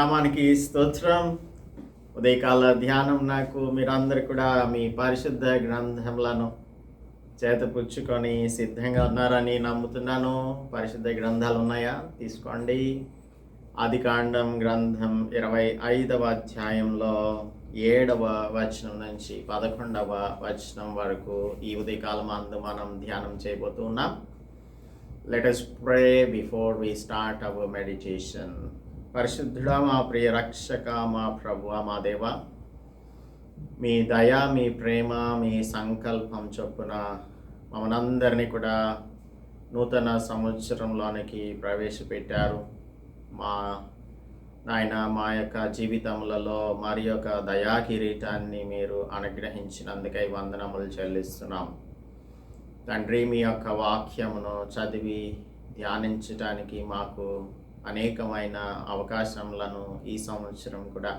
Praise స్తోత్రం. ఉదయకాల ధ్యానం నాకు మీరందరూ కూడా మీ పరిశుద్ధ గ్రంథములను చేతపుచ్చుకొని సిద్ధంగా ఉన్నారని నమ్ముతున్నాను. పరిశుద్ధ గ్రంథాలు ఉన్నాయా? తీసుకోండి. ఆదికాండం గ్రంథం ఇరవై ఐదవ అధ్యాయంలో ఏడవ వచనం నుంచి పదకొండవ వచనం వరకు ఈ ఉదయకాలం అందు మనం ధ్యానం చేయబోతున్నాం let us pray before we start our meditation పరిశుద్ధుడా మా ప్రియ రక్షక మా ప్రభు మా దేవ. మీ దయ మీ ప్రేమ మీ సంకల్పం చొప్పున మమ్మల్ని కూడా నూతన సంవత్సరంలోనికి ప్రవేశపెట్టారు. మా నాయన మా యొక్క జీవితములలో మరి యొక్క దయా కిరీటాన్ని మీరు అనుగ్రహించినందుకై వందనములు చెల్లిస్తున్నాం. తండ్రి మీ యొక్క వాక్యమును చదివి ధ్యానించటానికి మాకు అనేకమైన అవకాశములను ఈ సంవత్సరం కూడా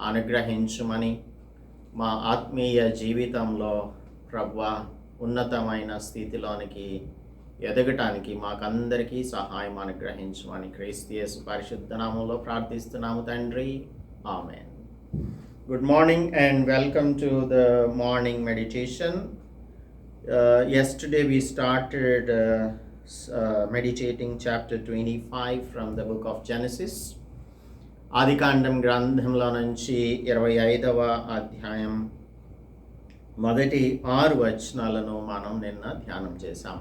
అనుగ్రహించుమని మా ఆత్మీయ జీవితంలో ప్రభు ఉన్నతమైన స్థితిలోనికి ఎదగటానికి మాకందరికీ సహాయం అనుగ్రహించమని క్రైస్తియస్ పరిశుద్ధ నామంలో ప్రార్థిస్తున్నాము తండ్రి. ఆమె good morning and welcome to the morning meditation uh, we started uh, chapter twenty meditating chapter 25 from the book of genesis. ఆదికాండం గ్రంథంలో నుంచి ఇరవై ఐదవ అధ్యాయం మొదటి ఆరు వచనాలను మనం నిన్న ధ్యానం చేశాం.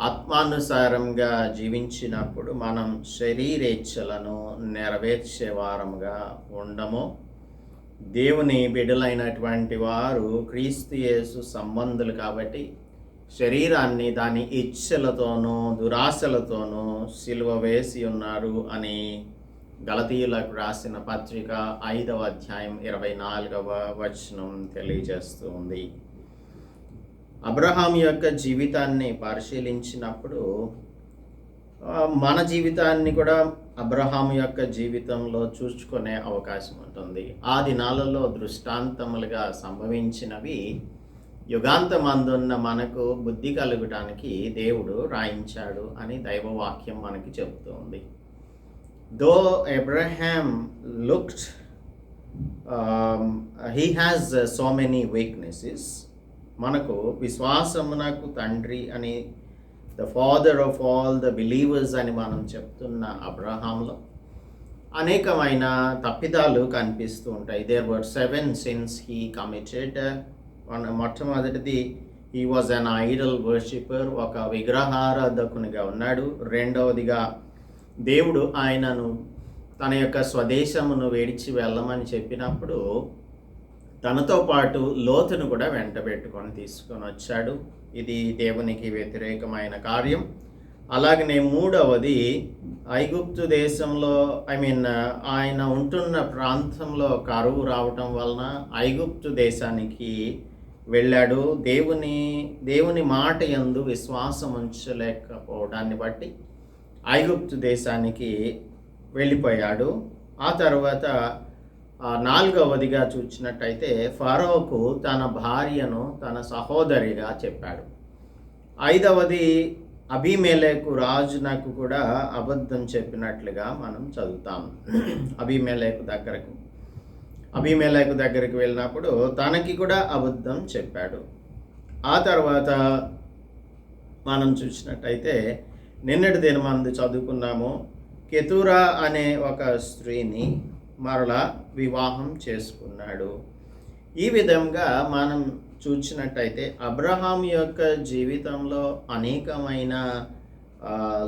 ఆత్మానుసారంగా జీవించినప్పుడు మనం శరీరేచ్ఛలను నెరవేర్చేవారముగా ఉండము. దేవుని బిడ్డలైనటువంటి వారు క్రీస్తు యేసు సంబంధులు కాబట్టి శరీరాన్ని దాని ఇచ్ఛలతోనూ దురాశలతోనూ సిలువ వేసి ఉన్నారు అని గలతీయులకు రాసిన పత్రిక ఐదవ అధ్యాయం ఇరవై నాలుగవ వచనం తెలియజేస్తూ ఉంది. అబ్రహాం యొక్క జీవితాన్ని పరిశీలించినప్పుడు మన జీవితాన్ని కూడా అబ్రహాం యొక్క జీవితంలో చూసుకునే అవకాశం ఉంటుంది. ఆ దినాలలో దృష్టాంతములుగా సంభవించినవి యుగాంతమందున్న మనకు బుద్ధి కలుగటానికి దేవుడు రాయించాడు అని దైవవాక్యం మనకి చెబుతోంది. Though Abraham looked he has so many weaknesses మనకు విశ్వాసమునకు తండ్రి అని the father of all the believers అని మనం చెప్తున్న అబ్రహాంలో అనేకమైన తప్పిదాలు కనిపిస్తూ ఉంటాయి. There were seven sins he committed మొట్టమొదటిది ఈ వాజ్ అన్ ఐడల్ వర్షిపర్ ఒక విగ్రహారాధకునిగా ఉన్నాడు. రెండవదిగా దేవుడు ఆయనను తన యొక్క స్వదేశమును వేడిచి వెళ్ళమని చెప్పినప్పుడు తనతో పాటు లోతును కూడా వెంట పెట్టుకొని తీసుకొని వచ్చాడు. ఇది దేవునికి వ్యతిరేకమైన కార్యం. అలాగనే మూడవది ఐగుప్తు దేశంలో ఐ మీన్ ఆయన ఉంటున్న ప్రాంతంలో కరువు రావటం వలన ఐగుప్తు దేశానికి వెళ్ళాడు. దేవుని దేవుని మాట యందు విశ్వాసం ఉంచలేకపోవడాన్ని బట్టి ఐగుప్తు దేశానికి వెళ్ళిపోయాడు. ఆ తర్వాత నాలుగవదిగా చూసినట్టయితే ఫరోకు తన భార్యను తన సహోదరిగా చెప్పాడు. ఐదవది అభిమేలేకు రాజునకు కూడా అబద్ధం చెప్పినట్లుగా మనం చదువుతాం. అభిమేలేకు దగ్గరకు అభిమేలకు దగ్గరికి వెళ్ళినప్పుడు తనకి కూడా అబద్ధం చెప్పాడు. ఆ తర్వాత మనం చూసినట్టయితే నిన్నటి దినమందు చదువుకున్నాము. కెతురా అనే ఒక స్త్రీని మరలా వివాహం చేసుకున్నాడు. ఈ విధంగా మనం చూసినట్టయితే అబ్రహాం యొక్క జీవితంలో అనేకమైన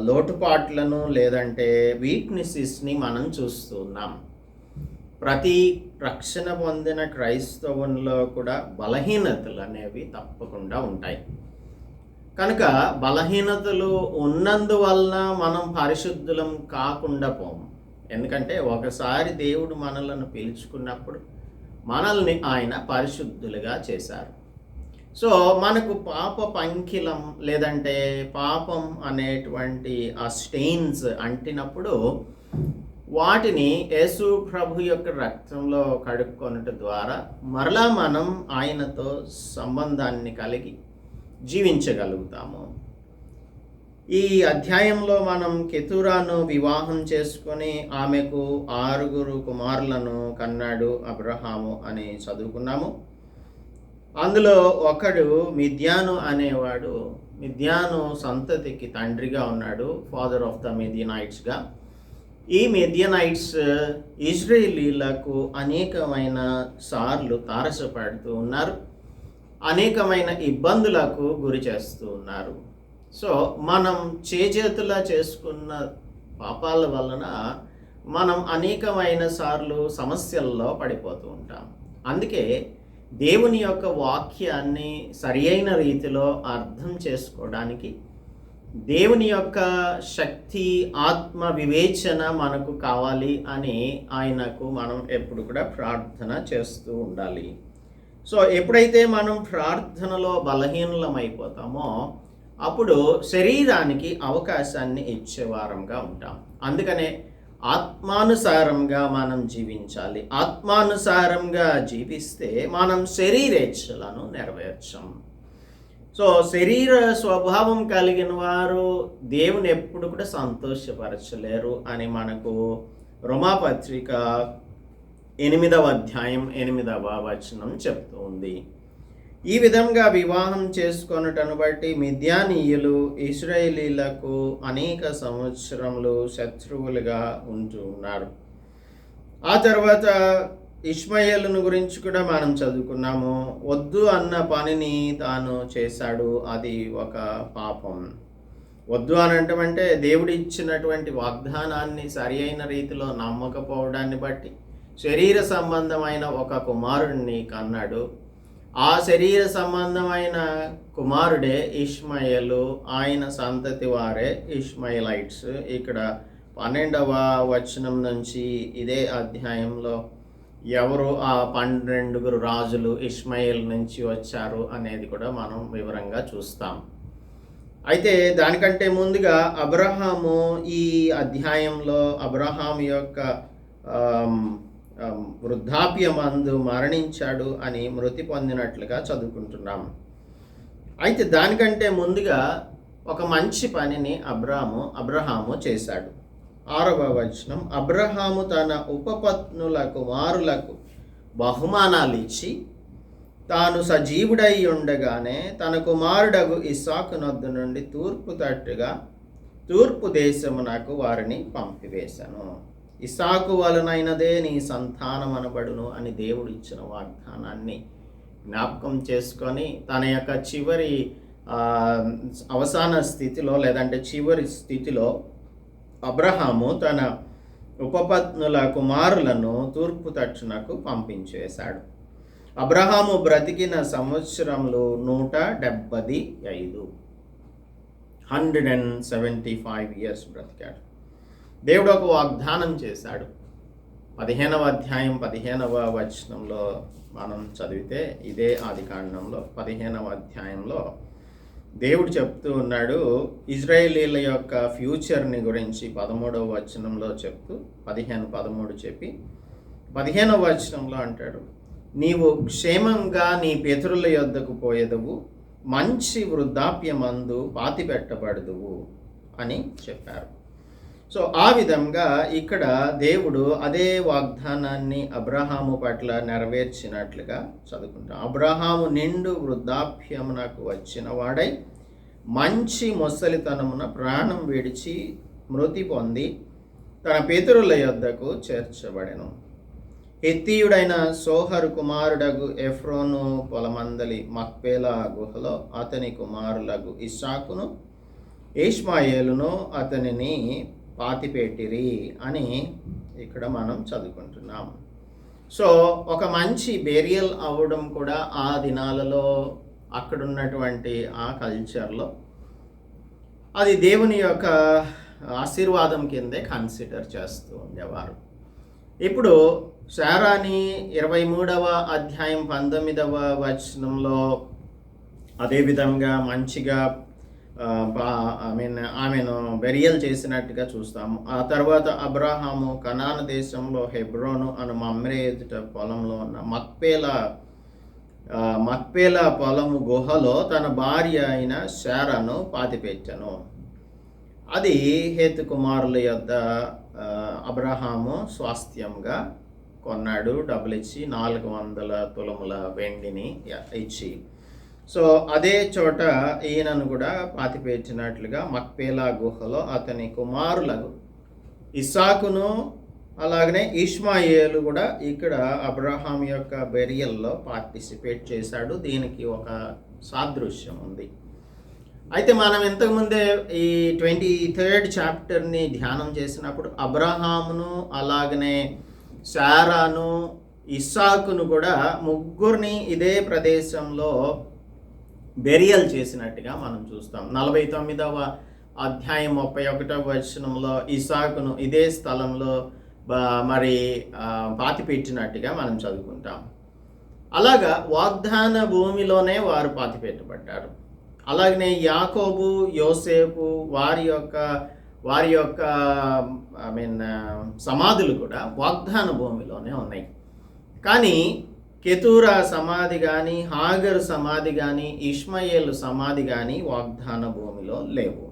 లోటుపాట్లను లేదంటే వీక్నెసెస్ని మనం చూస్తున్నాం. ప్రతి రక్షణ పొందిన క్రైస్తవంలో కూడా బలహీనతలు అనేవి తప్పకుండా ఉంటాయి. కనుక బలహీనతలు ఉన్నందువలన మనం పరిశుద్ధులం కాకుండా పోము ఎందుకంటే ఒకసారి దేవుడు మనలను పీల్చుకున్నప్పుడు మనల్ని ఆయన పరిశుద్ధులుగా చేశారు. సో మనకు పాప పంకిలం లేదంటే పాపం అనేటువంటి ఆ స్టెయిన్స్ అంటినప్పుడు వాటిని యేసు ప్రభు యొక్క రక్తంలో కడుక్కొనుట ద్వారా మరలా మనం ఆయనతో సంబంధాన్ని కలిగి జీవించగలుగుతాము. ఈ అధ్యాయంలో మనం కెతురాను వివాహం చేసుకొని ఆమెకు ఆరుగురు కుమారులను కన్నాడు అబ్రహాము అని చదువుకున్నాము. అందులో ఒకడు మిథ్యాను అనేవాడు మిథ్యాను సంతతికి తండ్రిగా ఉన్నాడు ఫాదర్ ఆఫ్ ద మిథియనైట్స్గా ఈ మెదియనైట్స్ ఇజ్రాయేలీలకు అనేకమైన సార్లు తారసపడుతూ ఉన్నారు. అనేకమైన ఇబ్బందులకు గురి చేస్తూ ఉన్నారు. సో మనం చేజేతులా చేసుకున్న పాపాల వలన మనం అనేకమైన సార్లు సమస్యల్లో పడిపోతూ ఉంటాం. అందుకే దేవుని యొక్క వాక్యాన్ని సరియైన రీతిలో అర్థం చేసుకోవడానికి దేవుని యొక్క శక్తి ఆత్మ వివేచన మనకు కావాలి అని ఆయనకు మనం ఎప్పుడు కూడా ప్రార్థన చేస్తూ ఉండాలి. సో ఎప్పుడైతే మనం ప్రార్థనలో బలహీనలమైపోతామో అప్పుడు శరీరానికి అవకాశాన్ని ఇచ్చేవారంగా ఉంటాం. అందుకనే ఆత్మానుసారంగా మనం జీవించాలి. ఆత్మానుసారంగా జీవిస్తే మనం శరీరేచ్ఛలను నెరవేర్చం. సో శరీర స్వభావం కలిగిన వారు దేవుని ఎప్పుడు కూడా సంతోషపరచలేరు అని మనకు రుమాపత్రిక ఎనిమిదవ అధ్యాయం ఎనిమిదవ వచనం చెప్తూ ఉంది. ఈ విధంగా వివాహం చేసుకొనుటను బట్టి మిథ్యానీయులు ఇస్రాయేలీలకు అనేక సంవత్సరములు శత్రువులుగా ఉంటూ ఉన్నారు. ఆ తర్వాత ఇష్మాయేలును గురించి కూడా మనం చదువుకున్నాము. వద్దు అన్న పనిని తాను చేశాడు. అది ఒక పాపం. వద్దు అని అంటే దేవుడు ఇచ్చినటువంటి వాగ్దానాన్ని సరి అయిన రీతిలో నమ్మకపోవడాన్ని బట్టి శరీర సంబంధమైన ఒక కుమారుడిని కన్నాడు. ఆ శరీర సంబంధమైన కుమారుడే ఇష్మయలు. ఆయన సంతతి వారే ఇష్మయలైట్స్. ఇక్కడ పన్నెండవ వచనం నుంచి ఇదే అధ్యాయంలో ఎవరు ఆ పన్నెండుగురు రాజులు ఇస్మాయిల్ నుంచి వచ్చారు అనేది కూడా మనం వివరంగా చూస్తాం. అయితే దానికంటే ముందుగా అబ్రహాము ఈ అధ్యాయంలో అబ్రహాం యొక్క వృద్ధాప్యమందు మరణించాడు అని మృతి పొందినట్లుగా చదువుకుంటున్నాం. అయితే దానికంటే ముందుగా ఒక మంచి పనిని అబ్రాము అబ్రహాము చేశాడు. ఆరవ వచనం అబ్రహాము తన ఉపపత్నుల కుమారులకు బహుమానాలు ఇచ్చి తాను సజీవుడై ఉండగానే తన కుమారుడగు ఇసాకు నొద్దు నుండి తూర్పు తట్టుగా తూర్పు దేశమునకు వారిని పంపివేశాను. ఇసాకు వలనైనదే నీ సంతానం అనబడును అని దేవుడు ఇచ్చిన వాగ్దానాన్ని జ్ఞాపకం చేసుకొని తన యొక్క చివరి అవసాన స్థితిలో లేదంటే చివరి స్థితిలో అబ్రహాము తన ఉపపత్నుల కుమారులను తూర్పు తక్షణకు పంపించేశాడు. అబ్రహాము బ్రతికిన సంవత్సరంలో నూట డెబ్బది ఐదు. Hundred and seventy five years బ్రతికాడు. దేవుడు ఒక వాగ్దానం చేశాడు. పదిహేనవ అధ్యాయం పదిహేనవ వచనంలో మనం చదివితే ఇదే ఆది కాండంలో పదిహేనవ అధ్యాయంలో దేవుడు చెప్తూ ఉన్నాడు ఇజ్రాయేలీల యొక్క ఫ్యూచర్ని గురించి పదమూడవ వచనంలో చెప్తూ పదిహేను పదమూడు చెప్పి. పదిహేనవ వచనంలో అంటాడు నీవు క్షేమంగా నీ పితరుల యొద్దకు పోయేదవు మంచి వృద్ధాప్యమందు పాతి పెట్టబడదువు అని చెప్పారు. సో ఆ విధంగా ఇక్కడ దేవుడు అదే వాగ్దానాన్ని అబ్రహాము పట్ల నెరవేర్చినట్లుగా చదువుకుంటాం. అబ్రహాము నిండు వృద్ధాప్యమునకు వచ్చిన వాడై మంచి ముసలితనమున ప్రాణం విడిచి మృతి పొంది తన పితరుల యొద్దకు చేర్చబడెను. హెత్తీయుడైన సోహరు కుమారుడగు ఎఫ్రోను పొలమందలి మక్పేలా గుహలో అతని కుమారులగు ఇస్సాకును ఇష్మాయేలును అతనిని పాతిపెట్టిరి అని ఇక్కడ మనం చదువుకుంటున్నాం. సో ఒక మంచి బేరియల్ అవ్వడం కూడా ఆ దినాలలో అక్కడున్నటువంటి ఆ కల్చర్లో అది దేవుని యొక్క ఆశీర్వాదం కిందే కన్సిడర్ చేస్తూ ఉండేవారు. ఇప్పుడు శారాని ఇరవై మూడవ అధ్యాయం పంతొమ్మిదవ వచనంలో అదేవిధంగా మంచిగా ఐ మీన్ ఆమెను బెరియల్ చేసినట్టుగా చూస్తాము. ఆ తర్వాత అబ్రాహాము కనాన దేశంలో హెబ్రోను అను మమ్రే ఎదుట పొలంలో ఉన్న మక్పేల మక్పేల పొలము గుహలో తన భార్య అయిన శారను పాతిపెట్టను. అది హేతు కుమారుల యొద్ద అబ్రహాము స్వాస్థ్యంగా కొన్నాడు డబ్బులు ఇచ్చి నాలుగు వందల తులముల వెండిని ఇచ్చి. సో అదే చోట ఈయనను కూడా పాతిపేర్చినట్లుగా మక్పేలా గుహలో అతని కుమారులకు ఇసాకును అలాగనే ఇష్మాయేలు కూడా ఇక్కడ అబ్రహాం యొక్క బెరియల్లో పార్టిసిపేట్ చేశాడు. దీనికి ఒక సాదృశ్యం ఉంది. అయితే మనం ఇంతకుముందే ఈ ట్వంటీ థర్డ్ చాప్టర్ని ధ్యానం చేసినప్పుడు అబ్రహామును అలాగనే శారాను ఇస్సాకును కూడా ముగ్గురిని ఇదే ప్రదేశంలో బెరియల్ చేసినట్టుగా మనం చూస్తాం. నలభై తొమ్మిదవ అధ్యాయం ముప్పై ఒకటవ వచనంలో ఇసాకును ఇదే స్థలంలో మరి పాతిపెట్టినట్టుగా మనం చదువుకుంటాం. అలాగా వాగ్దాన భూమిలోనే వారు పాతిపెట్టబడ్డారు. అలాగనే యాకోబు యోసేపు వారి యొక్క వారి యొక్క ఐ మీన్ సమాధులు కూడా వాగ్దాన భూమిలోనే ఉన్నాయి. కానీ కెతూరా సమాధి కానీ హాగర్ సమాధి కానీ ఇష్మయేలు సమాధి కానీ వాగ్దాన భూమిలో లేవు.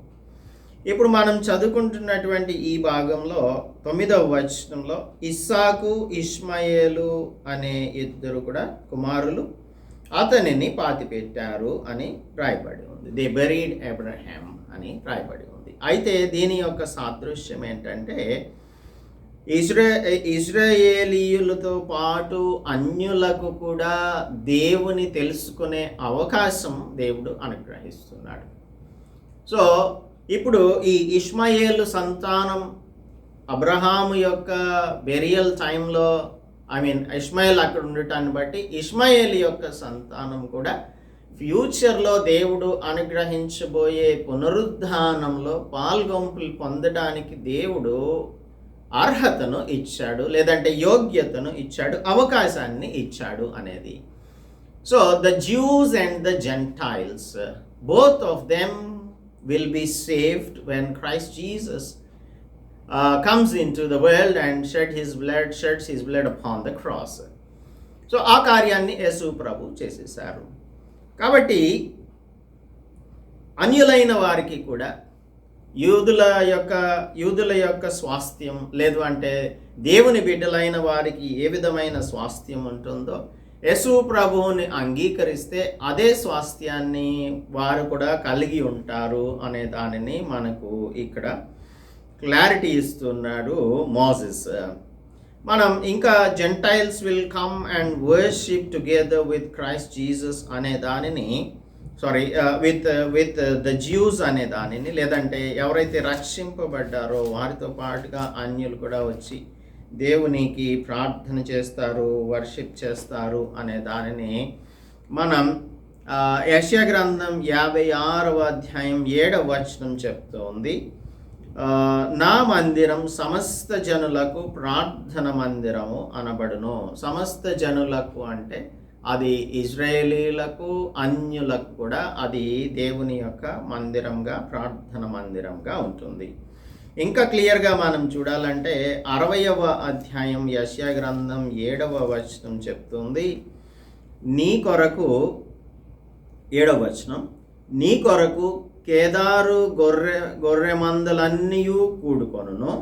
ఇప్పుడు మనం చదువుకుంటున్నటువంటి ఈ భాగంలో తొమ్మిదవ వచనంలో ఇస్సాకు ఇష్మయేలు అనే ఇద్దరు కూడా కుమారులు అతనిని పాతిపెట్టారు అని రాయబడి ఉంది. దే బెరీడ్ అబ్రహాం అని రాయబడి ఉంది. అయితే దీని యొక్క సాదృశ్యం ఏంటంటే ఇజ్రా ఇజ్రాయేలీయులతో పాటు అన్యులకు కూడా దేవుని తెలుసుకునే అవకాశం దేవుడు అనుగ్రహిస్తున్నాడు. సో ఇప్పుడు ఈ ఇష్మాయేలు సంతానం అబ్రహాము యొక్క బెరియల్ టైంలో ఐ మీన్ ఇష్మాయేల్ అక్కడ ఉండటాన్ని బట్టి ఇష్మాయేల్ యొక్క సంతానం కూడా ఫ్యూచర్లో దేవుడు అనుగ్రహించబోయే పునరుద్ధానంలో పాల్గొంపులు పొందడానికి దేవుడు అర్హతను ఇచ్చాడు లేదంటే యోగ్యతను ఇచ్చాడు అవకాశాన్ని ఇచ్చాడు అనేది. So the Jews and the Gentiles both of them will be saved when Christ Jesus comes into the world and shed his blood sheds his blood upon the cross so ఆ కార్యాన్ని యేసు ప్రభు చేసేసారు కాబట్టి అన్యులైన వారికి కూడా యూదుల యొక్క యూదుల యొక్క స్వాస్థ్యం లేదు అంటే దేవుని బిడ్డలైన వారికి ఏ విధమైన స్వాస్థ్యం ఉంటుందో యశు ప్రభువుని అంగీకరిస్తే అదే స్వాస్థ్యాన్ని వారు కూడా కలిగి ఉంటారు అనే దానిని మనకు ఇక్కడ క్లారిటీ ఇస్తున్నాడు మోజెస్ మనం ఇంకా Gentiles will come and worship together with Christ Jesus అనే దానిని sorry with with the Jews అనే దానిని లేదంటే ఎవరైతే రక్షింపబడ్డారో వారితో పాటుగా అన్యులు కూడా వచ్చి దేవునికి ప్రార్థన చేస్తారు వర్షిప్ చేస్తారు అనే దానిని మనం యశ్యా గ్రంథం యాభై ఆరవ అధ్యాయం ఏడవ వచనం చెప్తోంది. నా మందిరం సమస్త జనులకు ప్రార్థన మందిరము అనబడును. సమస్త జనులకు అంటే అది ఇజ్రాయేలీలకు అన్యులకు కూడా అది దేవుని యొక్క మందిరంగా ప్రార్థన మందిరంగా ఉంటుంది. ఇంకా క్లియర్గా మనం చూడాలంటే అరవయవ అధ్యాయం యశ్యా గ్రంథం ఏడవ వచనం చెప్తుంది నీ కొరకు ఏడవ వచనం నీ కొరకు కేదారు గొర్రె గొర్రె మందలన్నీ కూడుకొనును.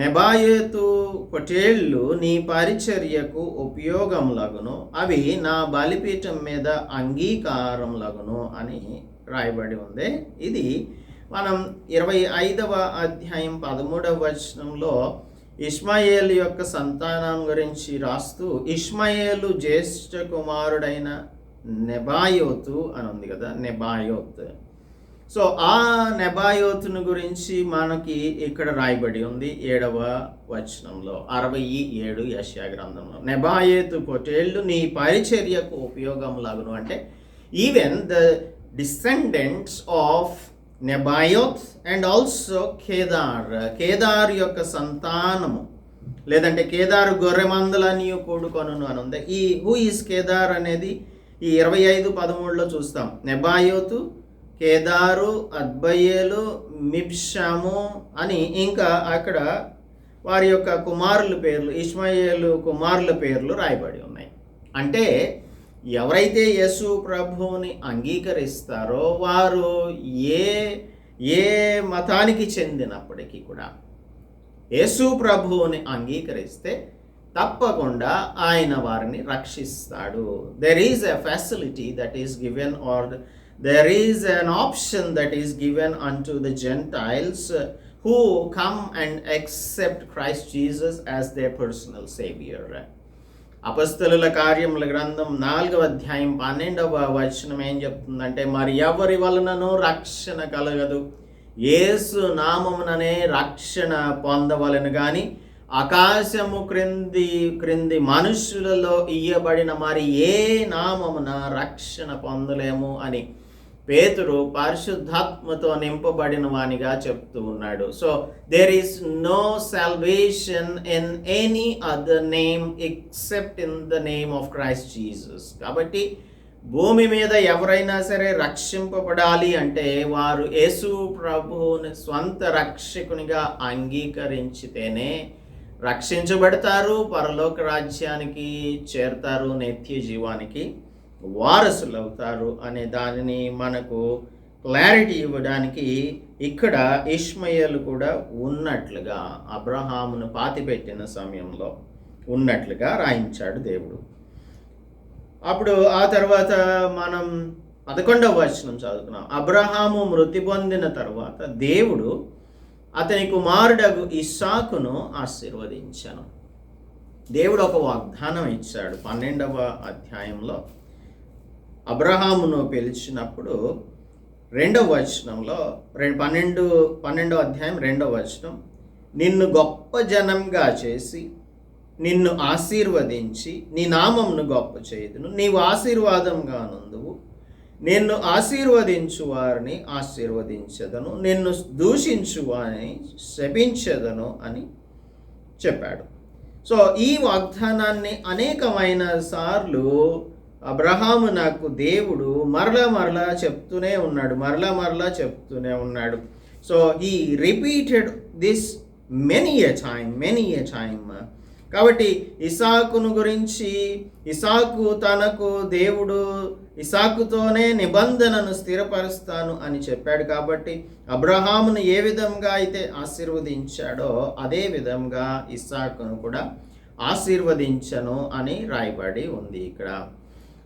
నెబాయేతు కొటేళ్ళు నీ పరిచర్యకు ఉపయోగములగును అవి నా బలిపీఠం మీద అంగీకారములగును అని రాయబడి ఉంది. ఇది మనం ఇరవై ఐదవ అధ్యాయం పదమూడవ వచనంలో ఇష్మాయేల్ యొక్క సంతానం గురించి రాస్తూ ఇష్మాయేలు జ్యేష్ఠ కుమారుడైన నెబాయోతు అని ఉంది కదా నెబాయోత్. సో ఆ నెబాయోతును గురించి మనకి ఇక్కడ రాయబడి ఉంది ఏడవ వచనంలో అరవై ఏడు యశ్యా గ్రంథంలో. నెబాయేతు పొటేళ్ళు నీ పరిచర్యకు ఉపయోగం లాగును అంటే even the descendants of Nebaioth and also Kedar Kedar యొక్క సంతానము లేదంటే కేదారు గొర్రె మందలని కూడుకొనును అని ఉంది. ఈ హూ ఈస్ కేదార్ అనేది ఈ ఇరవై ఐదు పదమూడులో చూస్తాం. నెబాయోతు కేదారు అద్బయేలు మిబ్షాము అని ఇంకా అక్కడ వారి యొక్క కుమారుల పేర్లు ఇష్మాయేలు కుమారుల పేర్లు రాయబడి ఉన్నాయి. అంటే ఎవరైతే యేసు ప్రభువుని అంగీకరిస్తారో వారు ఏ ఏ మతానికి చెందినప్పటికీ కూడా యేసు ప్రభువుని అంగీకరిస్తే తప్పకుండా ఆయన వారిని రక్షిస్తాడు. There is a facility that is given or there is an option that is given on to the Gentiles who come and accept Christ Jesus as they personal saviour అపస్తుల కార్యముల గ్రంథం నాలుగవ అధ్యాయం పన్నెండవ వచనం ఏం చెప్తుందంటే మరి ఎవరి వలనను రక్షణ కలగదు? యేసు నామముననే రక్షణ పొందవలను కానీ ఆకాశము క్రింది క్రింది మనుషులలో ఇయ్యబడిన మరి ఏ నామమున రక్షణ పొందలేము? అని పేతురు పరిశుద్ధాత్మతో నింపబడిన వానిగా చెప్తూ ఉన్నాడు. So there is no salvation in any other name except in the name of Christ Jesus కాబట్టి భూమి మీద ఎవరైనా సరే రక్షింపబడాలి అంటే వారు యేసు ప్రభువుని స్వంత రక్షకునిగా అంగీకరించితేనే రక్షించబడతారు పరలోక రాజ్యానికి చేరతారు నిత్య జీవానికి. వారసులు అవుతారు అనే దానిని మనకు క్లారిటీ ఇవ్వడానికి ఇక్కడ ఇష్మయలు కూడా ఉన్నట్లుగా అబ్రహామును పాతిపెట్టిన సమయంలో ఉన్నట్లుగా రాయించాడు దేవుడు. అప్పుడు ఆ తర్వాత మనం పదకొండవ వచనం చదువుకున్నాం. అబ్రహాము మృతి పొందిన తర్వాత దేవుడు అతని కుమారుడగు ఇస్సాకును ఆశీర్వదించాను. దేవుడు ఒక వాగ్దానం ఇచ్చాడు పన్నెండవ అధ్యాయంలో. అబ్రహామును పిలిచినప్పుడు రెండవ వచనంలో రెండు పన్నెండు పన్నెండో అధ్యాయం రెండవ వచనం నిన్ను గొప్ప జనంగా చేసి నిన్ను ఆశీర్వదించి నీ నామంను గొప్ప చేయదును. నీవు ఆశీర్వాదంగా నుందువు. నిన్ను ఆశీర్వదించు వారిని ఆశీర్వదించదను. నిన్ను దూషించు వారిని శపించదను అని చెప్పాడు. సో ఈ వాగ్దానాన్ని అనేకమైన సార్లు అబ్రహాము నాకు దేవుడు మరలా మరలా చెప్తూనే ఉన్నాడు మరలా మరలా చెప్తూనే ఉన్నాడు. సో ఈ repeated this many a time many a time కాబట్టి ఇసాకును గురించి ఇసాకు తనకు దేవుడు ఇసాకుతోనే నిబంధనను స్థిరపరుస్తాను అని చెప్పాడు. కాబట్టి అబ్రహామును ఏ విధంగా అయితే ఆశీర్వదించాడో అదే విధంగా ఇసాకును కూడా ఆశీర్వదించను అని రాయబడి ఉంది ఇక్కడ.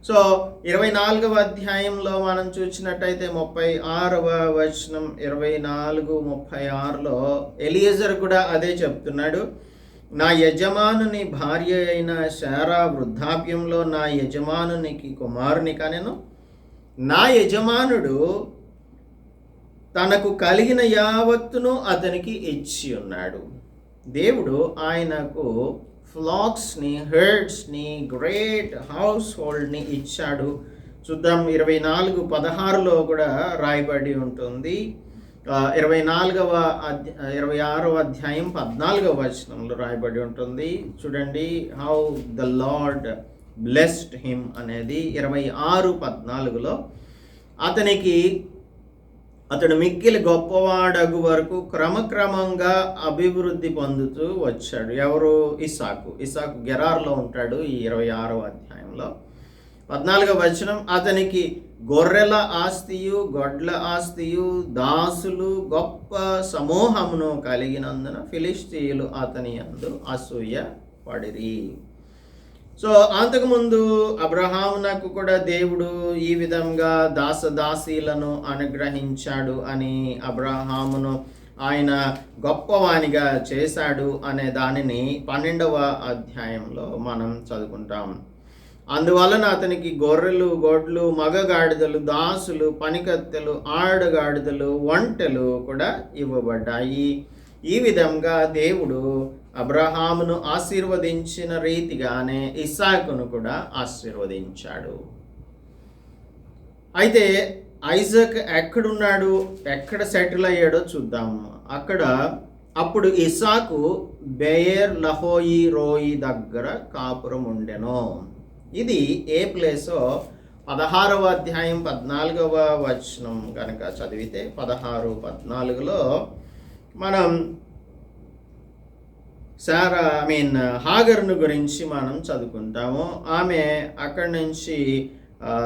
సో ఇరవై నాలుగవ అధ్యాయంలో మనం చూసినట్టయితే ముప్పై ఆరవ వచనం ఇరవై నాలుగు ముప్పై ఆరులో ఎలియజర్ కూడా అదే చెప్తున్నాడు. నా యజమానుని భార్య అయిన శారా వృద్ధాప్యంలో నా యజమానునికి కుమారుని నేను నా యజమానుడు తనకు కలిగిన యావత్తును అతనికి ఇచ్చి ఉన్నాడు. దేవుడు ఆయనకు ఫ్లాక్స్ని హెర్డ్స్ని గ్రేట్ హౌస్ హోల్డ్ని ఇచ్చాడు. చూద్దాం ఇరవై నాలుగు పదహారులో కూడా రాయబడి ఉంటుంది. ఇరవై నాలుగవ అధ్య ఇరవై ఆరవ అధ్యాయం పద్నాలుగవ వచనంలో రాయబడి ఉంటుంది. చూడండి how the Lord blessed him అనేది ఇరవై ఆరు పద్నాలుగులో. అతనికి అతడు మిక్కిలి గొప్పవాడగు వరకు క్రమక్రమంగా అభివృద్ధి పొందుతూ వచ్చాడు. ఎవరు? ఇసాకు ఇసాకు గెరార్లో ఉంటాడు ఈ ఇరవై ఆరవ అధ్యాయంలో. పద్నాలుగవ వచనం అతనికి గొర్రెల ఆస్తియు గొడ్ల ఆస్తియు దాసులు గొప్ప సమూహమును కలిగినందున ఫిలిస్తీయులు అతని అందు అసూయ పడిరి. సో అంతకుముందు అబ్రహామునకు కూడా దేవుడు ఈ విధంగా దాసదాసీలను అనుగ్రహించాడు అని అబ్రహామును ఆయన గొప్పవానిగా చేశాడు అనే దానిని పన్నెండవ అధ్యాయంలో మనం చదువుకుంటాం. అందువలన అతనికి గొర్రెలు గొడ్లు మగగాడిదలు దాసులు పనికత్తెలు ఆడగాడిదలు వంటలు కూడా ఇవ్వబడ్డాయి. ఈ విధంగా దేవుడు అబ్రహామును ఆశీర్వదించిన రీతిగానే ఇస్సాకును కూడా ఆశీర్వదించాడు. అయితే ఐజక్ ఎక్కడున్నాడు? ఎక్కడ సెటిల్ అయ్యాడో చూద్దాం. అక్కడ అప్పుడు ఇసాకు బేయర్ లహోయి రోయి దగ్గర కాపురం ఉండెను. ఇది ఏ ప్లేసో? పదహారవ అధ్యాయం పద్నాలుగవ వచనం కనుక చదివితే పదహారు పద్నాలుగులో మనం సారా ఐ మీన్ హాగర్ను గురించి మనం చదువుకుంటాము. ఆమె అక్కడి నుంచి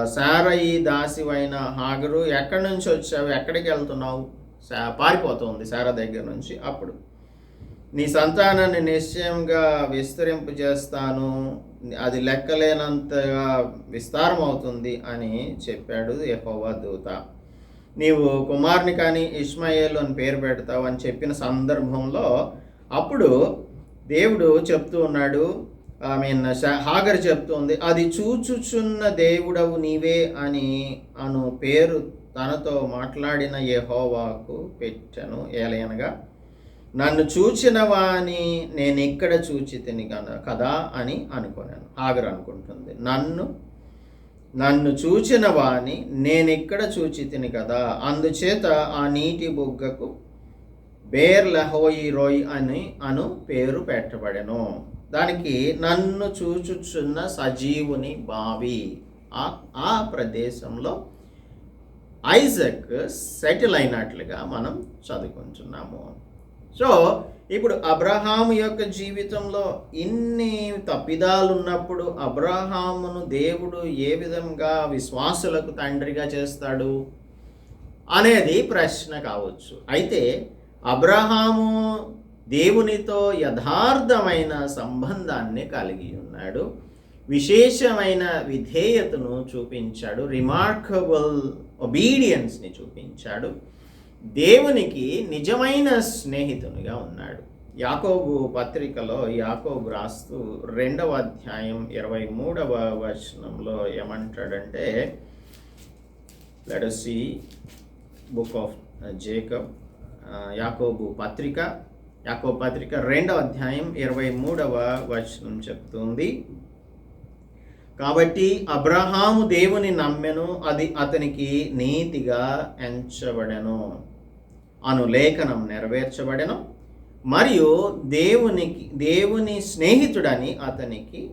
సారయి దాసివైన హాగరు ఎక్కడి నుంచి వచ్చావు? ఎక్కడికి వెళ్తున్నావు? సా- పారిపోతుంది సారా దగ్గర నుంచి అప్పుడు. నీ సంతానాన్ని నిశ్చయంగా విస్తరింపు చేస్తాను. అది లెక్కలేనంతగా విస్తారం అవుతుంది అని చెప్పాడు యెహోవా దూత. నీవు కుమార్ని కానీ ఇష్మాయేలు అని పేరు పెడతావు అని చెప్పిన సందర్భంలో అప్పుడు దేవుడు చెప్తూ ఉన్నాడు ఐ మీన్ హాగర్ చెప్తుంది అది చూచుచున్న దేవుడవు నీవే అని అను పేరు తనతో మాట్లాడిన యహోవాకు పెట్టాను ఏలయనగా నన్ను చూచిన వాని నేను ఇక్కడ చూచి తిని కదా? అని అనుకున్నాను హాగర్ అనుకుంటుంది నన్ను నన్ను చూచిన వాని నేను ఇక్కడ చూచి తిని కదా? అందుచేత ఆ నీటి బుగ్గకు బేర్ లహోయి రోయ్ అని అను పేరు పెట్టబడెను. దానికి నన్ను చూచుచున్న సజీవుని బావి. ఆ ఆ ప్రదేశంలో ఐజక్ సెటిల్ అయినట్లుగా మనం చదువుకుంటున్నాము. సో ఇప్పుడు అబ్రహాము యొక్క జీవితంలో ఇన్ని తప్పిదాలు ఉన్నప్పుడు అబ్రహామును దేవుడు ఏ విధంగా విశ్వాసులకు తండ్రిగా చేస్తాడు అనేది ప్రశ్న కావచ్చు. అయితే అబ్రహాము దేవునితో యథార్థమైన సంబంధాన్ని కలిగి ఉన్నాడు. విశేషమైన విధేయతను చూపించాడు. రిమార్కబుల్ ఒబీడియన్స్ని చూపించాడు. దేవునికి నిజమైన స్నేహితునిగా ఉన్నాడు. యాకోబు పత్రికలో యాకోబు రాస్తూ రెండవ అధ్యాయం ఇరవై మూడవ వచనంలో ఏమంటాడంటే లెడసి బుక్ ఆఫ్ జేకబ్ యాకోబు పత్రిక యాకోబు పత్రిక రెండవ అధ్యాయం ఇరవై మూడవ వచనం చెప్తుంది. కాబట్టి అబ్రహాము దేవుని నమ్మెను అది అతనికి నీతిగా ఎంచబడెను అను లేఖనం నెరవేర్చబడెను. మరియు దేవునికి దేవుని స్నేహితుడని అతనికి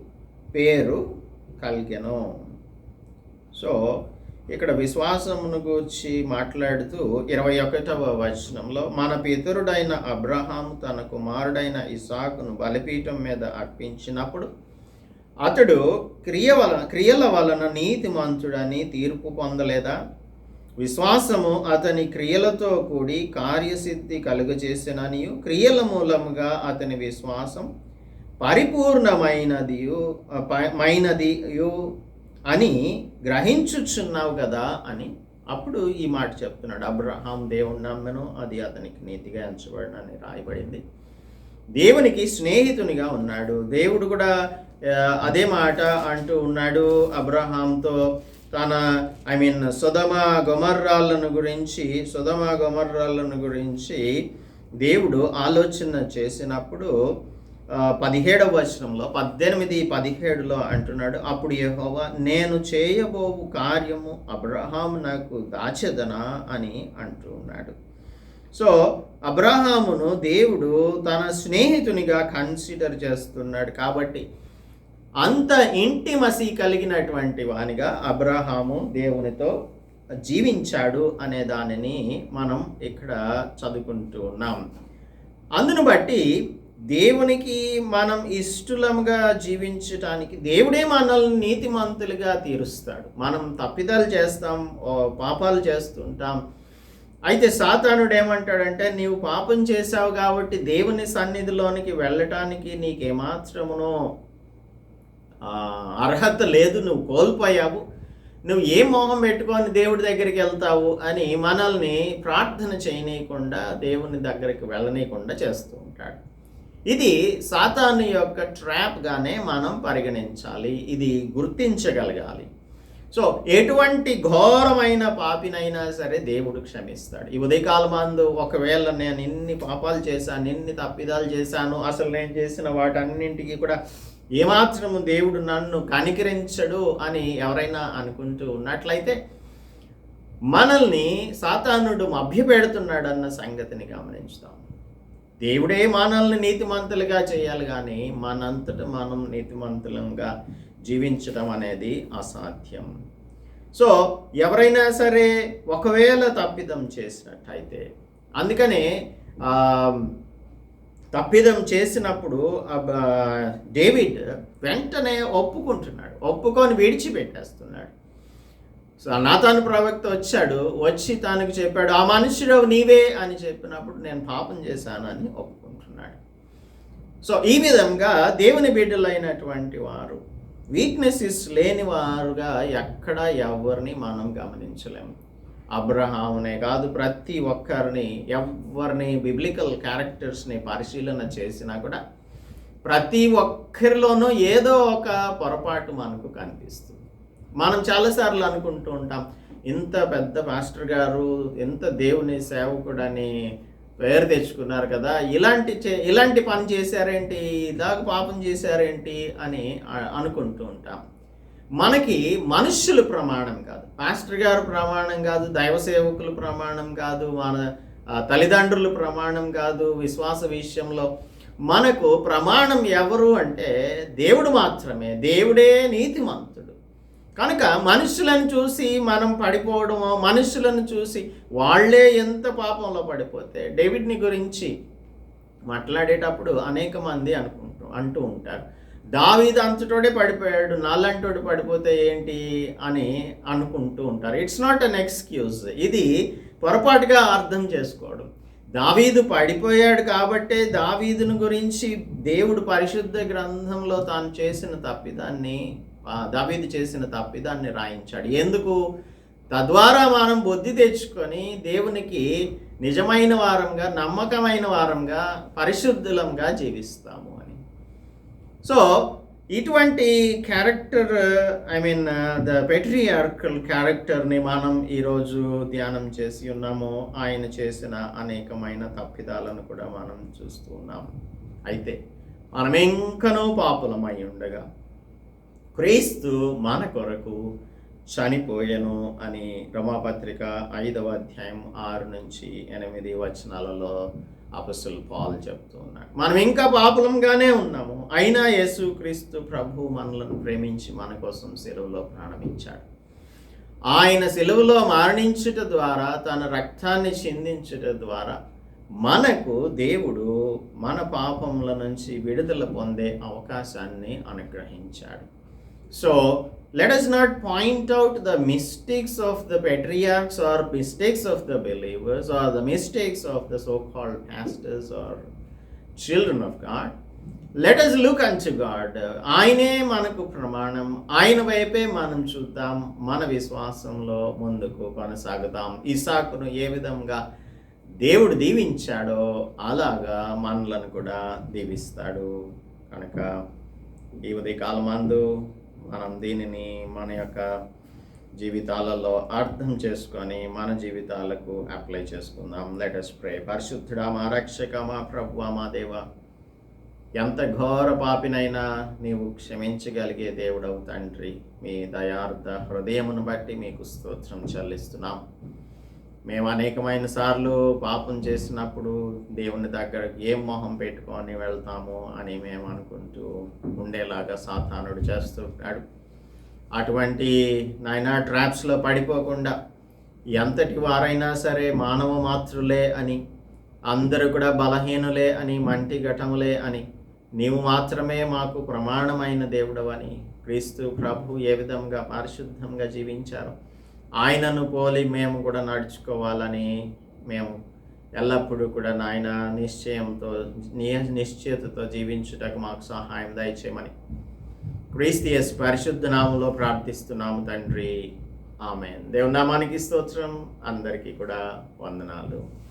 పేరు కలిగెను. సో ఇక్కడ విశ్వాసమును గూర్చి మాట్లాడుతూ ఇరవై ఒకటవ వచనంలో మన పితరుడైన అబ్రహాం తన కుమారుడైన ఇసాకును బలిపీఠం మీద అర్పించినప్పుడు అతడు క్రియ వలన క్రియల వలన నీతిమంతుడని తీర్పు పొందలేదా? విశ్వాసము అతని క్రియలతో కూడి కార్యసిద్ధి కలుగజేసిననియు? క్రియల మూలముగా అతని విశ్వాసం పరిపూర్ణమైనదియు ప- మైనదియు అని గ్రహించుచున్నావు కదా అని అప్పుడు ఈ మాట చెప్తున్నాడు. అబ్రహాం దేవుని నమ్మెను అది అతనికి నీతిగా ఎంచబడినని రాయబడింది. దేవునికి స్నేహితునిగా ఉన్నాడు. దేవుడు కూడా అదే మాట అంటూ ఉన్నాడు. అబ్రహాంతో తన ఐ మీన్ సుధమ గొమర్రాలను గురించి సుధమ గొమర్రాలను గురించి దేవుడు ఆలోచన చేసినప్పుడు పదిహేడవ వచనంలో పద్దెనిమిది పదిహేడులో అంటున్నాడు అప్పుడు యహోవా నేను చేయబోవు కార్యము అబ్రహాం నాకు దాచెదనా? అని అంటున్నాడు సో అబ్రహామును దేవుడు తన స్నేహితునిగా కన్సిడర్ చేస్తున్నాడు కాబట్టి అంత ఇంటిమసి కలిగినటువంటి వానిగా అబ్రహాము దేవునితో జీవించాడు అనే దానిని మనం ఇక్కడ చదువుకుంటూ ఉన్నాం. అందును బట్టి దేవునికి మనం ఇష్టలముగా జీవించటానికి దేవుడే మనల్ని నీతిమంతులుగా తీరుస్తాడు. మనం తప్పిదాలు చేస్తాం పాపాలు చేస్తుంటాం. అయితే సాతానుడు ఏమంటాడంటే నీవు పాపం చేశావు కాబట్టి దేవుని సన్నిధిలోనికి వెళ్ళటానికి నీకేమాత్రమునో అర్హత లేదు. నువ్వు కోల్పోయావు. నువ్వు ఏ మోహం పెట్టుకొని దేవుడి దగ్గరికి వెళ్తావు? అని మనల్ని ప్రార్థన చేయనీయకుండా దేవుని దగ్గరికి వెళ్ళనీయకుండా చేస్తూ ఉంటాడు. ఇది సాతాను యొక్క ట్రాప్గానే మనం పరిగణించాలి. ఇది గుర్తించగలగాలి. సో ఎటువంటి ఘోరమైన పాపినైనా సరే దేవుడు క్షమిస్తాడు. ఈ ఉదయకాలమందు ఒకవేళ నేను ఇన్ని పాపాలు చేశాను ఇన్ని తప్పిదాలు చేశాను అసలు నేను చేసిన వాటన్నింటికి కూడా ఏమాత్రము దేవుడు నన్ను కనికరించడు అని ఎవరైనా అనుకుంటూ ఉన్నట్లయితే మనల్ని సాతానుడు మభ్యపెడుతున్నాడు అన్న సంగతిని గమనించుతాం దేవుడే మనల్ని నీతిమంతులుగా చేయాలి కానీ మనంతట మనం నీతిమంతులంగా జీవించడం అనేది అసాధ్యం. సో ఎవరైనా సరే ఒకవేళ తప్పిదం చేసినట్టయితే అందుకనే తప్పిదం చేసినప్పుడు డేవిడ్ వెంటనే ఒప్పుకుంటున్నాడు. ఒప్పుకొని విడిచిపెట్టేస్తున్నాడు. నాతాను ప్రవక్త వచ్చాడు వచ్చి తనకు చెప్పాడు ఆ మనుషుడు నీవే అని చెప్పినప్పుడు నేను పాపం చేశానని ఒప్పుకుంటున్నాడు. సో ఈ విధంగా దేవుని బిడ్డలైనటువంటి వారు వీక్నెసెస్ లేని వారుగా ఎక్కడ ఎవరిని మనం గమనించలేము. అబ్రహామునే కాదు ప్రతి ఒక్కరిని ఎవరిని బిబ్లికల్ క్యారెక్టర్స్ని పరిశీలన చేసినా కూడా ప్రతి ఒక్కరిలోనూ ఏదో ఒక పొరపాటు మనకు కనిపిస్తుంది. మనం చాలాసార్లు అనుకుంటూ ఉంటాం ఇంత పెద్ద మాస్టర్ గారు ఎంత దేవుని సేవకుడని పేరు తెచ్చుకున్నారు కదా ఇలాంటి చే- ఇలాంటి పని చేశారేంటి ఇలాగ పాపం చేశారేంటి అని అనుకుంటూ ఉంటాం. మనకి మనుష్యుల ప్రమాణం కాదు పాస్టర్ గారు ప్రమాణం కాదు దైవ సేవకుల ప్రమాణం కాదు మన తల్లిదండ్రులు తల్లిదండ్రుల ప్రమాణం కాదు విశ్వాస విషయంలో మనకు ప్రమాణం ఎవరు అంటే దేవుడు మాత్రమే దేవుడే నీతిమంతుడు. కనుక మనుషులను చూసి మనం పడిపోవడమో మనుషులను చూసి వాళ్ళే ఎంత పాపంలో పడిపోతే డేవిడ్ని గురించి మాట్లాడేటప్పుడు అనేక మంది అనుకుంటూ అంటూ ఉంటారు. దావీదు అంతటోడే పడిపోయాడు నాలంటోడు పడిపోతే ఏంటి అని అనుకుంటూ ఉంటారు. ఇట్స్ నాట్ అన్ ఎక్స్క్యూజ్ ఇది పొరపాటుగా అర్థం చేసుకోవడం. దావీదు పడిపోయాడు కాబట్టే దావీదును గురించి దేవుడు పరిశుద్ధ గ్రంథంలో తాను చేసిన తప్పిదాన్ని దావీదు చేసిన తప్పిదాన్ని రాయించాడు. ఎందుకు? తద్వారా మనం బుద్ధి తెచ్చుకొని దేవునికి నిజమైన వారంగా నమ్మకమైన వారంగా పరిశుద్ధులంగా జీవిస్తాము అని. సో ఇటువంటి character I mean the patriarchal క్యారెక్టర్ని మనం ఈరోజు ధ్యానం చేసి ఉన్నాము. ఆయన చేసిన అనేకమైన తప్పిదాలను కూడా మనం చూస్తూ ఉన్నాము. అయితే మనం ఇంకనూ పాపులమై ఉండగా క్రీస్తు మన కొరకు చనిపోయెను అని రమాపత్రిక ఐదవ అధ్యాయం ఆరు నుంచి ఎనిమిది వచనాలలో అపసులు పాల్ చెప్తూ ఉన్నాడు. మనం ఇంకా పాపులంగానే ఉన్నాము. అయినా యేసు క్రీస్తు ప్రభు మనలను ప్రేమించి మన కోసం సెలవులో ప్రారంభించాడు. ఆయన సెలవులో మరణించుట ద్వారా తన రక్తాన్ని చిందించుట ద్వారా మనకు దేవుడు మన పాపముల నుంచి విడుదల పొందే అవకాశాన్ని అనుగ్రహించాడు. So let us not point out the mistakes of the patriarchs or mistakes of the believers or the mistakes of the so called pastors or children of God. Let us look unto God. ఆయనే మనకు ప్రమాణం ఆయన వైపే మనం చూద్దాం మన విశ్వాసంలో ముందుకు కొనసాగుతాం ఇసాకును ఏ విధంగా దేవుడు దీవించాడో అలాగా మనలను కూడా దీవిస్తాడు కనుక ఈ ఉదయకాలమందు మనం దీనిని మన యొక్క జీవితాలలో అర్థం చేసుకొని మన జీవితాలకు అప్లై చేసుకుందాం. లెటస్ ప్రే పరిశుద్ధుడా మా రక్షక మా ప్రభు మా దేవ ఎంత ఘోర పాపినైనా నీవు క్షమించగలిగే దేవుడవు తండ్రి. మీ దయార్థ హృదయమును బట్టి మీకు స్తోత్రం చెల్లిస్తున్నాం. మేము అనేకమైన సార్లు పాపం చేసినప్పుడు దేవుని దగ్గరకు ఏం మొహం పెట్టుకొని వెళ్తాము అని మేము అనుకుంటూ ఉండేలాగా సాతానుడు చేస్తుంటాడు అటువంటి నాయన ట్రాప్స్లో పడిపోకుండా ఎంతటి వారైనా సరే మానవ మాతృలే అని అందరూ కూడా బలహీనులే అని మంటి ఘటములే అని నీవు మాత్రమే మాకు ప్రమాణమైన దేవుడవని క్రీస్తు ప్రభు ఏ విధంగా పరిశుద్ధంగా జీవించారు ఆయనను పోలి మేము కూడా నడుచుకోవాలని మేము ఎల్లప్పుడూ కూడా నాయన నిశ్చయంతో నిశ్చయతతో జీవించుటకు మాకు సహాయం దయచేయమని. క్రీస్తియస్ పరిశుద్ధ నామంలో ప్రార్థిస్తున్నాము తండ్రి. ఆమె దేవునామానికి స్తోత్రం. అందరికీ కూడా వందనాలు.